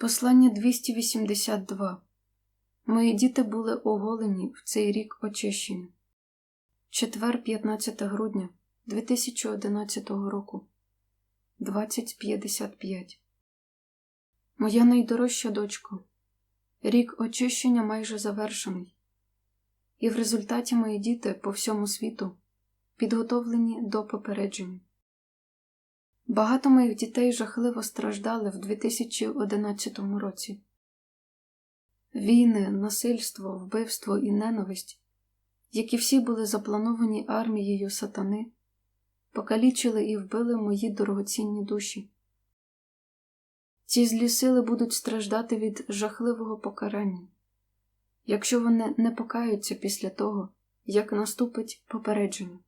Послання 282. Мої діти були оголені в цей рік очищення. Четвер, 15 грудня 2011 року. 20.55. Моя найдорожча дочко. Рік очищення майже завершений. І в результаті мої діти по всьому світу підготовлені до попередження. Багато моїх дітей жахливо страждали в 2011 році. Війни, насильство, вбивство і ненависть, які всі були заплановані армією сатани, покалічили і вбили мої дорогоцінні душі. Ці злі сили будуть страждати від жахливого покарання, якщо вони не покаються після того, як наступить попередження.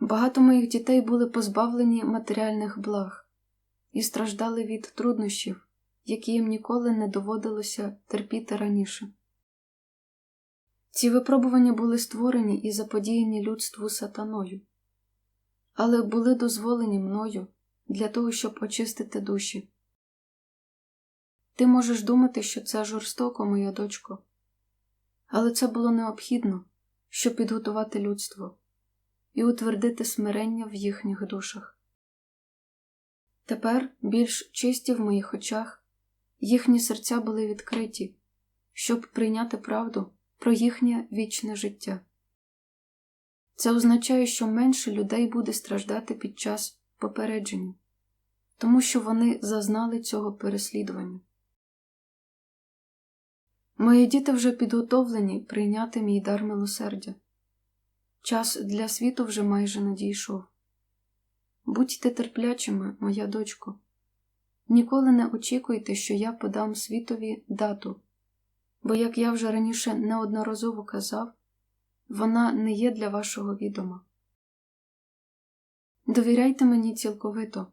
Багато моїх дітей були позбавлені матеріальних благ і страждали від труднощів, які їм ніколи не доводилося терпіти раніше. Ці випробування були створені і заподіяні людству сатаною, але були дозволені мною для того, щоб очистити душі. Ти можеш думати, що це жорстоко, моя дочко, але це було необхідно, щоб підготувати людство і утвердити смирення в їхніх душах. Тепер, більш чисті в моїх очах, їхні серця були відкриті, щоб прийняти правду про їхнє вічне життя. Це означає, що менше людей буде страждати під час попередження, тому що вони зазнали цього переслідування. Мої діти вже підготовлені прийняти мій дар милосердя. Час для світу вже майже надійшов. Будьте терплячими, моя дочко. Ніколи не очікуйте, що я подам світові дату, бо, як я вже раніше неодноразово казав, вона не є для вашого відома. Довіряйте мені цілковито,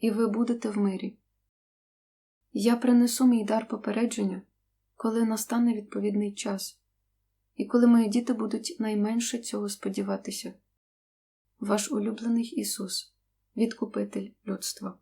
і ви будете в мирі. Я принесу мій дар попередження, коли настане відповідний час і коли мої діти будуть найменше цього сподіватися. Ваш улюблений Ісус, Відкупитель людства.